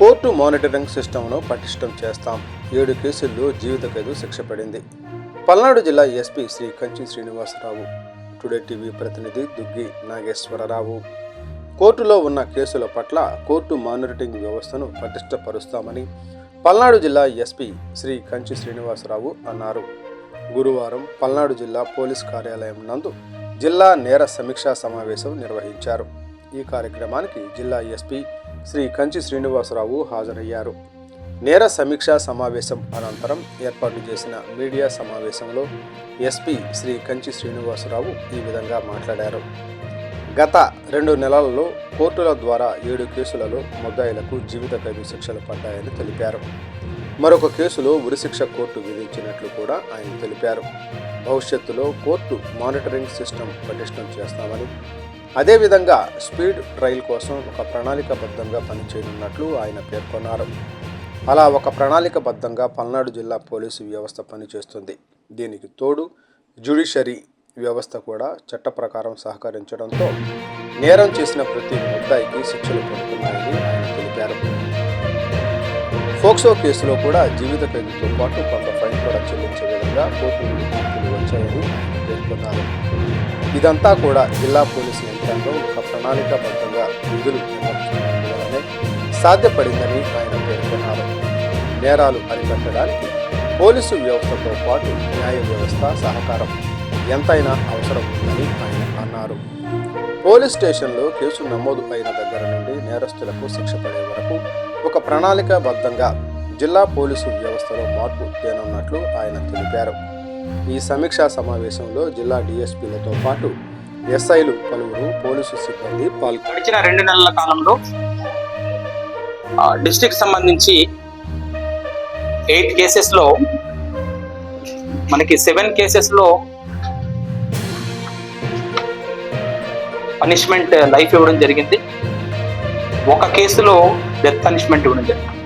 Court monitoring సిస్టమ్ను పటిష్టం చేస్తాం. ఏడు కేసుల్లో జీవిత ఖైదు శిక్ష పడింది. పల్నాడు జిల్లా SP Sri Kanchi Srinivasa Rao Today TV ప్రతినిధి దుగ్గి నాగేశ్వరరావు. కోర్టులో ఉన్న కేసుల పట్ల కోర్టు మానిటరింగ్ వ్యవస్థను పటిష్టపరుస్తామని పల్నాడు జిల్లా ఎస్పీ శ్రీ కంచి శ్రీనివాసరావు అన్నారు. గురువారం పల్నాడు జిల్లా పోలీస్ కార్యాలయం నందు జిల్లా నేర సమీక్షా సమావేశం నిర్వహించారు. ఈ కార్యక్రమానికి జిల్లా ఎస్పీ శ్రీ కంచి శ్రీనివాసరావు హాజరయ్యారు. నేర సమీక్షా సమావేశం అనంతరం ఏర్పాటు చేసిన మీడియా సమావేశంలో ఎస్పీ శ్రీ కంచి శ్రీనివాసరావు ఈ విధంగా మాట్లాడారు. గత రెండు నెలలలో కోర్టుల ద్వారా ఏడు కేసులలో ముద్దాయిలకు జీవిత ఖైదు శిక్షలు పడ్డాయని తెలిపారు. మరొక కేసులో ఉరిశిక్ష కోర్టు విధించినట్లు కూడా ఆయన తెలిపారు. భవిష్యత్తులో కోర్టు మానిటరింగ్ సిస్టమ్ పటిష్టం చేస్తామని అదేవిధంగా స్పీడ్ ట్రయల్ కోసం ఒక ప్రణాళికబద్ధంగా పనిచేయనున్నట్లు ఆయన పేర్కొన్నారు. అలా ఒక ప్రణాళికబద్ధంగా పల్నాడు జిల్లా పోలీసు వ్యవస్థ పనిచేస్తుంది. దీనికి తోడు జ్యుడిషరీ వ్యవస్థ కూడా చట్ట ప్రకారం సహకరించడంతో నేరం చేసిన ప్రతి ముద్దాయికి శిక్షలు పడుతున్నాయని ఫోక్సో కేసులో కూడా జీవిత ఖైదుతో పాటు కొంత ఫైన్ కూడా చెల్లించే విధంగా కోర్టు నుండి తీర్పులు వచ్చాయని పేర్కొన్నారు. ఇదంతా కూడా జిల్లా పోలీసు యంత్రాంగం ఒక ప్రణాళికాబద్ధంగా విధులు సాధ్యపడిందని ఆయన పేర్కొన్నారు. నేరాలు అరికట్టడానికి పోలీసు వ్యవస్థతో పాటు న్యాయ వ్యవస్థ సహకారం ఎంతైనా అవసరం ఉందని ఆయన అన్నారు. పోలీస్ స్టేషన్లో కేసు నమోదు అయిన దగ్గర నుండి నేరస్తులకు శిక్ష పడే వరకు ఒక ప్రణాళికాబద్ధంగా జిల్లా పోలీసు వ్యవస్థలో మార్పు తేనున్నట్లు ఆయన తెలిపారు. ఈ సమీక్షా సమావేశంలో జిల్లా డిఎస్పీలతో పాటు ఎస్ఐలు పలువురు పోలీసు సిబ్బంది పాల్గొన్నారు గడిచిన రెండు నెలల కాలంలో డిస్టిక్ సంబంధించి ఎయిట్ కేసెస్లో మనకి సెవెన్ కేసెస్లో పనిష్మెంట్ లైఫ్ ఇవ్వడం జరిగింది. ఒక కేసులో డెత్ పనిష్మెంట్ ఇవ్వడం జరిగింది.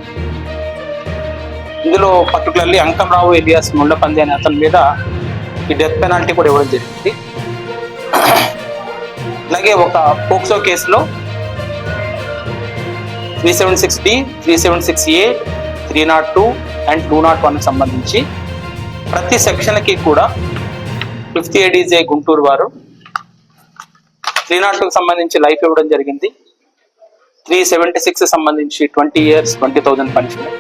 ఇందులో పర్టికులర్లీ అంకంరావు ఎలియాస్ ముండపంది అనే అతని మీద ఈ డెత్ పెనాల్టీ కూడా ఇవ్వడం జరిగింది. అలాగే ఒక పోక్సో కేసులో three seven six D three seven six A three naught two and two naught one సంబంధించి ప్రతి సెక్షన్కి కూడా ఫిఫ్త్ ఏడీజే గుంటూరు వారు త్రీ నాట్ టూకి సంబంధించి లైఫ్ ఇవ్వడం జరిగింది. త్రీ సెవెంటీ సిక్స్ సంబంధించి twenty years twenty thousand punishment.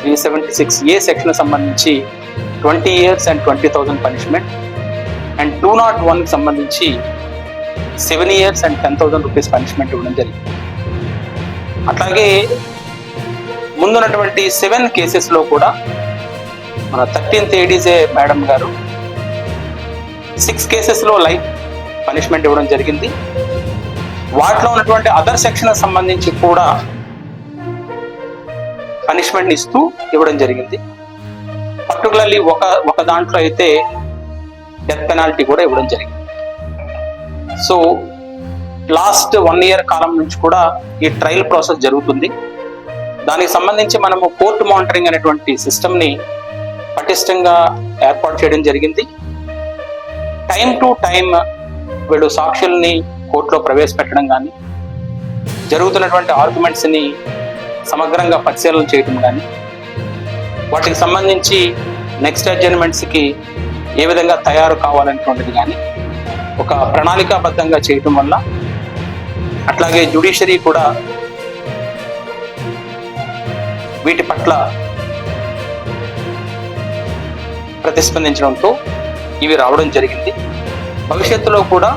Three seventy six A section సంబంధించి twenty years and twenty thousand punishment. And two naught వన్కి సంబంధించి seven years and ten thousand rupees punishment ఇవ్వడం జరిగింది. అట్లాగే ముందున్నటువంటి సెవెన్ కేసెస్లో కూడా మన థర్టీన్త్ ఏడీజే మేడం గారు సిక్స్ కేసెస్లో లైఫ్ పనిష్మెంట్ ఇవ్వడం జరిగింది. వాటిలో ఉన్నటువంటి అదర్ సెక్షన్ సంబంధించి కూడా పనిష్మెంట్ ఇస్తూ ఇవ్వడం జరిగింది. పర్టికులర్లీ ఒక ఒక దాంట్లో అయితే డెత్ పెనాల్టీ కూడా ఇవ్వడం జరిగింది. సో లాస్ట్ వన్ ఇయర్ కాలం నుంచి కూడా ఈ ట్రయల్ ప్రాసెస్ జరుగుతుంది. దానికి సంబంధించి మనము కోర్టు మానిటరింగ్ అనేటువంటి సిస్టమ్ని పటిష్టంగా ఏర్పాటు చేయడం జరిగింది. టైం టు టైం వీళ్ళు సాక్షుల్ని కోర్టులో ప్రవేశపెట్టడం కానీ జరుగుతున్నటువంటి ఆర్గ్యుమెంట్స్ని సమగ్రంగా పరిశీలన చేయడం కానీ వాటికి సంబంధించి నెక్స్ట్ అడ్జర్మెంట్స్కి ఏ విధంగా తయారు కావాలనేటువంటిది కానీ ఒక ప్రణాళికాబద్ధంగా చేయటం వల్ల అట్లాగే జ్యుడిషరీ కూడా వీటి పట్ల ప్రతిస్పందించడంతో ఇవి రావడం జరిగింది. భవిష్యత్తులో కూడా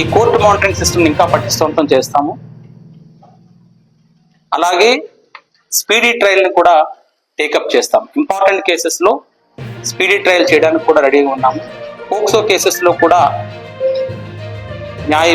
ఈ కోర్టు మానిటరింగ్ సిస్టమ్ ఇంకా పటిష్టవంతం చేస్తాము. అలాగే స్పీడీ ట్రయల్ని కూడా టేకప్ చేస్తాం ఇంపార్టెంట్ కేసెస్లో స్పీడీ ట్రయల్ చేయడానికి కూడా రెడీగా ఉన్నాము. పోక్సో కేసెస్లో కూడా న్యాయ